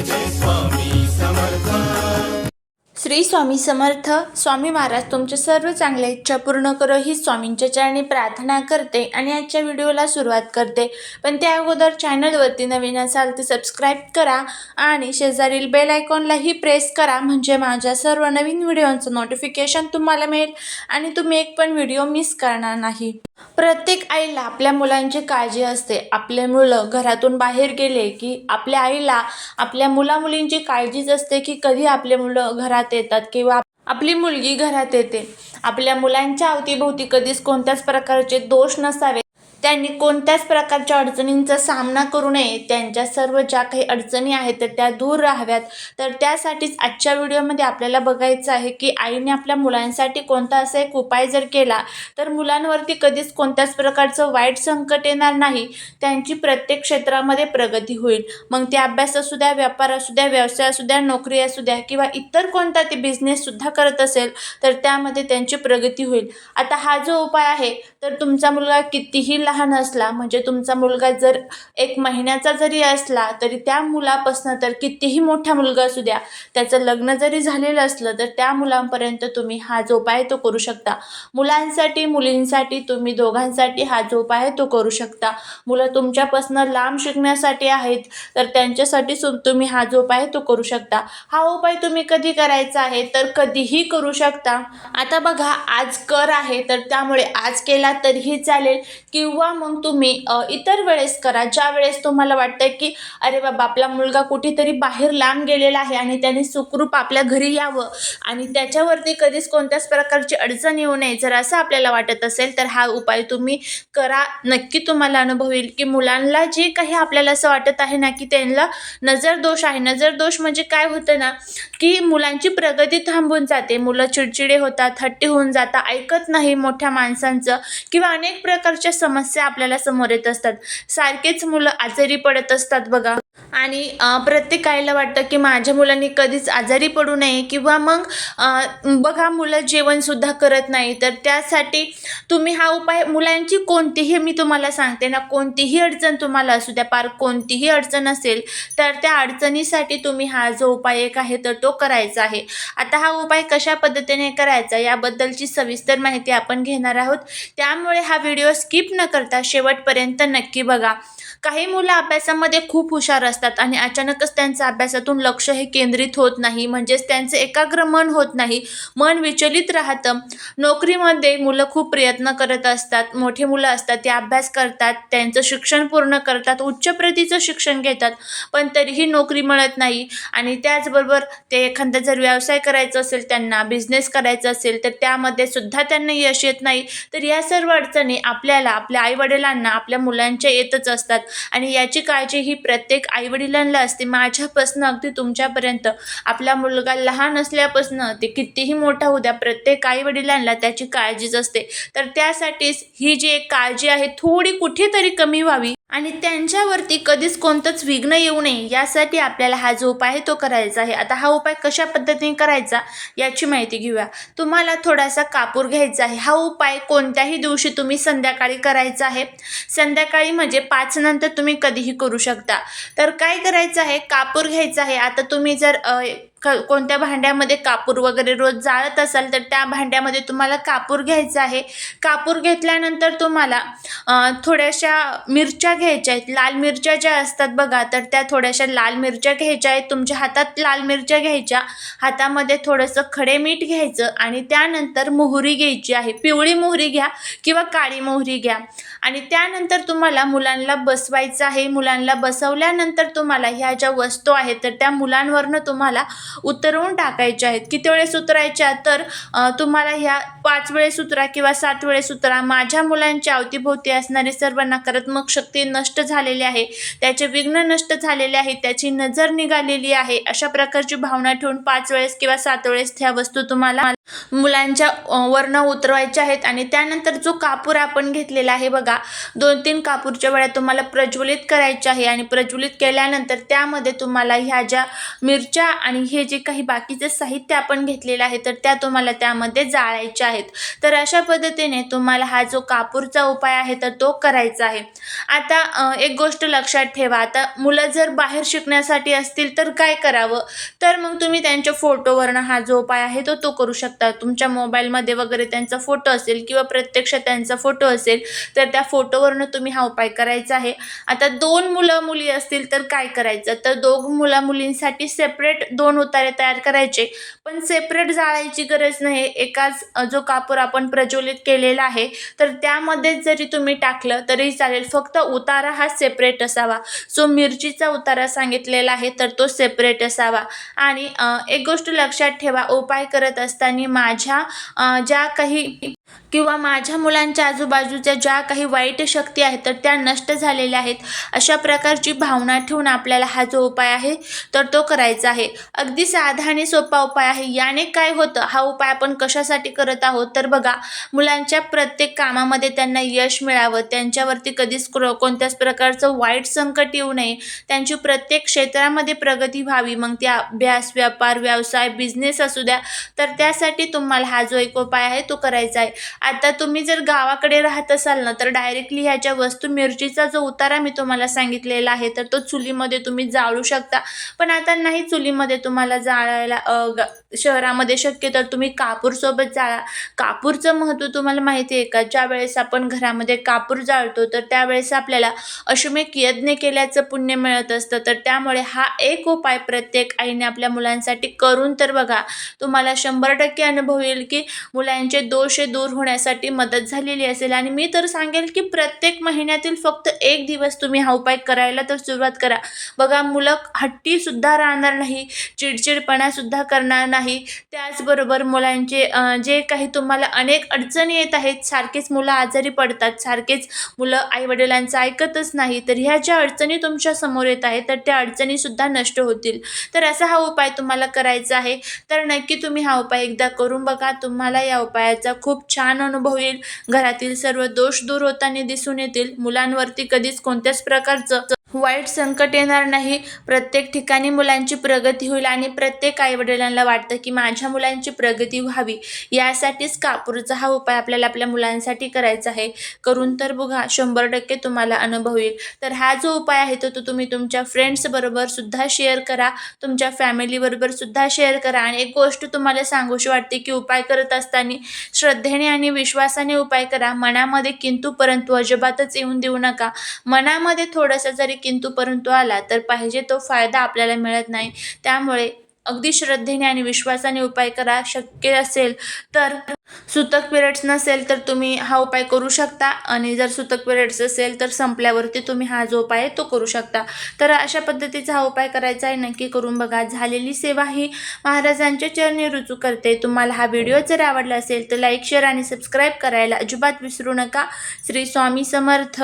जय जय स्वामी समर्थ श्री स्वामी समर्थ स्वामी महाराज तुमच्या सर्व चांगल्या इच्छा पूर्ण करो ही स्वामींच्या चरणी प्रार्थना करते आणि आजच्या व्हिडिओला सुरुवात करते. पण त्या अगोदर चॅनलवरती नवीन असाल तर सबस्क्राईब करा आणि शेजारील बेल आयकॉनलाही प्रेस करा म्हणजे माझ्या सर्व नवीन व्हिडिओचं नोटिफिकेशन तुम्हाला मिळेल आणि तुम्ही एक पण व्हिडिओ मिस करणार नाही. प्रत्येक आईला आपल्या मुलांची काळजी असते. आपले मुलं घरातून बाहेर गेले की आपल्या आईला आपल्या मुलामुलींची काळजीच असते की कधी आपले मुलं घरात येतात किंवा आपली मुलगी घरात येते. आपल्या मुलांच्या अवतीभोवती कधीच कोणत्याच प्रकारचे दोष नसावे. त्यांनी कोणत्याच प्रकारच्या अडचणींचा सामना करू नये. त्यांच्या सर्व ज्या काही अडचणी आहेत तर त्या दूर राहाव्यात. तर त्यासाठीच आजच्या व्हिडिओमध्ये आपल्याला बघायचं आहे की आईने आपल्या मुलांसाठी कोणता असा एक उपाय जर केला तर मुलांवरती कधीच कोणत्याच प्रकारचं वाईट संकट येणार नाही. त्यांची प्रत्येक क्षेत्रामध्ये प्रगती होईल. मग ते अभ्यास असू द्या व्यापार असू द्या व्यवसाय असू द्या नोकरी असू द्या किंवा इतर कोणता ते बिझनेससुद्धा करत असेल तर त्यामध्ये त्यांची प्रगती होईल. आता हा जो उपाय आहे तर तुमचा मुलगा कितीही लहान असला म्हणजे तुमचा मुलगा जर एक महिन्याचा जरी असला तरी त्या मुलापासनं तर कितीही मोठा मुलगा असू द्या त्याचं लग्न जरी झालेलं असलं तर त्या मुलांपर्यंत तुम्ही हा जो उपाय तो करू शकता. मुलांसाठी मुलींसाठी तुम्ही दोघांसाठी हा जो उपाय तो करू शकता. मुलं तुमच्यापासनं लांब शिकण्यासाठी आहेत तर त्यांच्यासाठी सु तुम्ही हा जो उपाय आहे तो करू शकता. हा उपाय तुम्ही कधी करायचा आहे तर कधीही करू शकता. आता बघा आज कर आहे तर त्यामुळे आज केला तरीही चालेल किंवा मग तुम्ही इतर वेळेस करा. ज्या वेळेस तुम्हाला वाटतं की अरे बाबा आपला मुलगा कुठेतरी बाहेर लांब गेलेला आहे आणि त्याने सुखरूप आपल्या घरी यावं आणि त्याच्यावरती कधीच कोणत्याच प्रकारची अडचण येऊ नये जर असं आपल्याला वाटत असेल तर हा उपाय तुम्ही करा. नक्की तुम्हाला अनुभव येईल की मुलांना जे काही आपल्याला असं वाटत आहे ना की त्यांना नजर दोष आहे. नजर दोष म्हणजे काय होतं ना की मुलांची प्रगती थांबून जाते. मुलं चिडचिडे होतात हट्टी होऊन जातात ऐकत नाही मोठ्या माणसांचं किंवा अनेक प्रकारच्या समस्या आपल्याला समोर येत असतात. सारखेच मुलं आजारी पडत असतात बघा. आणि प्रत्येक आईला वाटतं की माझ्या मुलांनी कधीच आजारी पडू नये किंवा मग बघा मुलं जेवणसुद्धा करत नाही. तर त्यासाठी तुम्ही हा उपाय मुलांची कोणतीही मी तुम्हाला सांगते ना कोणतीही अडचण तुम्हाला असू द्या पार कोणतीही अडचण असेल तर त्या अडचणीसाठी तुम्ही हा जो उपाय एक आहे तर तो करायचा आहे. आता हा उपाय कशा पद्धतीने करायचा याबद्दलची सविस्तर माहिती आपण घेणार आहोत. त्यामुळे हा व्हिडिओ स्किप न करता शेवटपर्यंत नक्की बघा. काही मुलं अभ्यासामध्ये खूप हुशार असतात आणि अचानकच त्यांचं अभ्यासातून लक्ष हे केंद्रित होत नाही म्हणजेच त्यांचं एकाग्र मन होत नाही मन विचलित राहतं. नोकरीमध्ये मुलं खूप प्रयत्न करत असतात मोठी मुलं असतात ते अभ्यास करतात त्यांचं शिक्षण पूर्ण करतात उच्च प्रतीचं शिक्षण घेतात पण तरीही नोकरी मिळत नाही. आणि त्याचबरोबर ते एखादा जर व्यवसाय करायचा असेल त्यांना बिझनेस करायचा असेल तर त्यामध्ये सुद्धा त्यांना यश येत नाही. तर या सर्व अडचणी आपल्याला आपल्या आईवडिलांना आपल्या मुलांच्या येतच असतात. आणि याची काळजी ही प्रत्येक आईवडिलांना असते. माझ्यापासून अगदी तुमच्यापर्यंत. आपला मुलगा लहान असल्यापासून ते कितीही मोठा होऊ द्या प्रत्येक आईवडिलांना त्याची काळजीच असते. तर त्यासाठीच ही जी एक काळजी आहे थोडी कुठेतरी कमी व्हावी. आणि त्यांच्यावरती कधीच कोणतंच विघ्न येऊ नये यासाठी आपल्याला हा जो उपाय आहे तो करायचा आहे. आता हा उपाय कशा पद्धतीने करायचा याची माहिती घेऊया. तुम्हाला थोडासा कापूर घ्यायचा आहे. हा उपाय कोणत्याही दिवशी तुम्ही संध्याकाळी करायचा आहे. संध्याकाळी म्हणजे पाच नंतर तुम्ही कधीही करू शकता. तर काय करायचं आहे? कापूर घ्यायचा आहे. आता तुम्ही जर क कोणत्या भांड्यामध्ये कापूर वगैरे रोज जाळत असाल तर त्या भांड्यामध्ये तुम्हाला कापूर घ्यायचा आहे. कापूर घेतल्यानंतर तुम्हाला थोड्याशा मिरच्या घ्यायच्या आहेत. लाल मिरच्या ज्या असतात बघा तर त्या थोड्याशा लाल मिरच्या घ्यायच्या आहेत. तुमच्या हातात लाल मिरच्या घ्यायच्या हातामध्ये थोडंसं खडे मीठ घ्यायचं आणि त्यानंतर मोहरी घ्यायची आहे. पिवळी मोहरी घ्या किंवा काळी मोहरी घ्या. आणि त्यानंतर तुम्हाला मुलांना बसवायचं आहे. मुलांना बसवल्यानंतर तुम्हाला ह्या ज्या वस्तू आहेत तर त्या मुलांवरनं तुम्हाला उतरवून टाकायच्या आहेत. किती वेळेस उतरायच्या? तर तुम्हाला ह्या पाच वेळेस उतरा किंवा सात वेळेस उतरा. माझ्या मुलांच्या अवतीभोवती असणारी सर्व नकारात्मक शक्ती नष्ट झालेली आहे. त्याचे विघ्न नष्ट झालेले आहे. त्याची नजर निघालेली आहे. अशा प्रकारची भावना ठेवून पाच वेळेस किंवा सात वेळेस ह्या वस्तू तुम्हाला मुलांच्या वर्ण वरनं उतरवायचे आहेत आणि त्यानंतर जो कापूर आपण घेतलेला आहे बघा दोन तीन कापूरच्या वेळा तुम्हाला प्रज्वलित करायचे आहे आणि प्रज्वलित केल्यानंतर त्यामध्ये तुम्हाला ह्या ज्या मिरच्या आणि हे जे काही बाकीचे साहित्य आपण घेतलेलं आहे तर त्या तुम्हाला त्यामध्ये जाळायच्या आहेत. तर अशा पद्धतीने तुम्हाला हा जो कापूरचा उपाय आहे तर तो करायचा आहे. आता एक गोष्ट लक्षात ठेवा आता मुलं जर बाहेर शिकण्यासाठी असतील तर काय करावं? तर मग तुम्ही त्यांच्या फोटोवरनं हा जो उपाय आहे तो तो करू शकता. तुमच्या मोबाईलमध्ये वगैरे त्यांचा फोटो असेल किंवा प्रत्यक्ष त्यांचा फोटो असेल तर त्या फोटोवरनं तुम्ही हा उपाय करायचा आहे. आता दोन मुलं मुली असतील तर काय करायचं? तर दोघ मुला मुलींसाठी सेपरेट दोन उतारे तयार करायचे. पण सेपरेट जाळायची गरज नाही. एकाच जो कापूर आपण प्रज्वलित केलेला आहे तर त्यामध्ये जरी तुम्ही टाकलं तरी चालेल. फक्त उतारा हा सेपरेट असावा. जो मिरचीचा उतारा सांगितलेला आहे तर तो सेपरेट असावा. आणि एक गोष्ट लक्षात ठेवा. उपाय करत असताना माझ्या ज्या काही किंवा माझ्या मुलांच्या आजूबाजूच्या ज्या काही वाईट शक्ती आहेत तर त्या नष्ट झालेल्या आहेत. अशा प्रकारची भावना ठेवून आपल्याला हा जो उपाय आहे तर तो करायचा आहे. अगदी साधा आणि सोपा उपाय आहे. याने काय होतं? हा उपाय आपण कशासाठी करत आहोत? तर बघा मुलांच्या प्रत्येक कामामध्ये त्यांना यश मिळावं. त्यांच्यावरती कधीच क्रो कोणत्याच प्रकारचं वाईट संकट येऊ नये. त्यांची प्रत्येक क्षेत्रामध्ये प्रगती व्हावी. मग त्या अभ्यास व्यापार व्यवसाय बिझनेस असू द्या. तर त्यासाठी तुम्हाला हा जो एक उपाय आहे तो करायचा आहे. आता तुम्ही जर गावाकडे राहत असाल ना तर डायरेक्टली ह्याच्या वस्तू मिरचीचा जो उतारा मी तुम्हाला सांगितलेला आहे तर तो चुलीमध्ये तुम्ही जाळू शकता. पण आता नाही चुलीमध्ये तुम्हाला जाळायला ग- शहरामध्ये शक्य तर तुम्ही कापूरसोबत जाळा. कापूरचं महत्त्व तुम्हाला माहिती आहे का? ज्या वेळेस आपण घरामध्ये कापूर जाळतो तर त्यावेळेस आपल्याला अश्वमेध यज्ञ केल्याचं पुण्य मिळत असतं. तर त्यामुळे हा एक उपाय प्रत्येक आईने आपल्या मुलांसाठी करून तर बघा तुम्हाला शंभर टक्के अनुभव येईल की मुलांचे दोष हे दूर होण्यासाठी मदत झालेली असेल. आणि मी तर सांगेल की प्रत्येक महिन्यातील फक्त एक दिवस तुम्ही हा उपाय करायला तर सुरुवात करा. बघा मुलं हट्टीसुद्धा राहणार नाही चिडचिडपणासुद्धा करणार नाही. त्याचबरोबर मुलांचे जे काही तुम्हाला अनेक अडचणी येत आहेत सारखेच मुलं आजारी पडतात सारखेच मुलं आईवडिलांचं ऐकतच नाही तर ह्या ज्या अडचणी तुमच्यासमोर येत आहेत तर त्या अडचणीसुद्धा नष्ट होतील. तर असा हा उपाय तुम्हाला करायचा आहे. तर नक्की तुम्ही हा उपाय एकदा करून बघा. तुम्हाला या उपायाचा खूप छान छान अनुभव येईल. घरातील सर्व दोष दूर होताना दिसून येतील. मुलांवरती कधीच कोणत्याच प्रकारचं वाईट संकट येणार नाही. प्रत्येक ठिकाणी मुलांची प्रगती होईल आणि प्रत्येक आईवडिलांना वाटतं की माझ्या मुलांची प्रगती व्हावी. यासाठीच कापूरचा हा उपाय आपल्याला आपल्या मुलांसाठी करायचा आहे. करून तर बघा शंभर टक्के तुम्हाला अनुभव येईल. तर हा जो उपाय आहे तो तो तुम्ही तुमच्या फ्रेंड्सबरोबर सुद्धा शेअर करा. तुमच्या फॅमिलीबरोबर सुद्धा शेअर करा. आणि एक गोष्ट तुम्हाला सांगूशी वाटते की उपाय करत असताना श्रद्धेने आणि विश्वासाने उपाय करा. मनामध्ये किंतू परंतु अजिबातच येऊन देऊ नका. मनामध्ये थोडासा जरी किंतु परंतु आला तर पाहिजे तो फायदा आपल्याला मिळत नाही. त्यामुळे अगदी श्रद्धेने आणि विश्वासाने उपाय करा शक्य असेल तर. सुतक पिरियड्स नसेल तर तुम्ही हा उपाय करू शकता आणि जर सुतक पिरियड्स असेल तर संपल्यावरती तुम्ही हा जो उपाय आहे तो करू शकता. तर अशा पद्धतीचा हा उपाय करायचा आहे. नक्की करून बघा. झालेली सेवा ही महाराजांच्या चरणी रुजू करते. तुम्हाला हा व्हिडिओ जर आवडला असेल तर लाईक शेअर आणि सबस्क्राईब करायला अजिबात विसरू नका. श्री स्वामी समर्थ.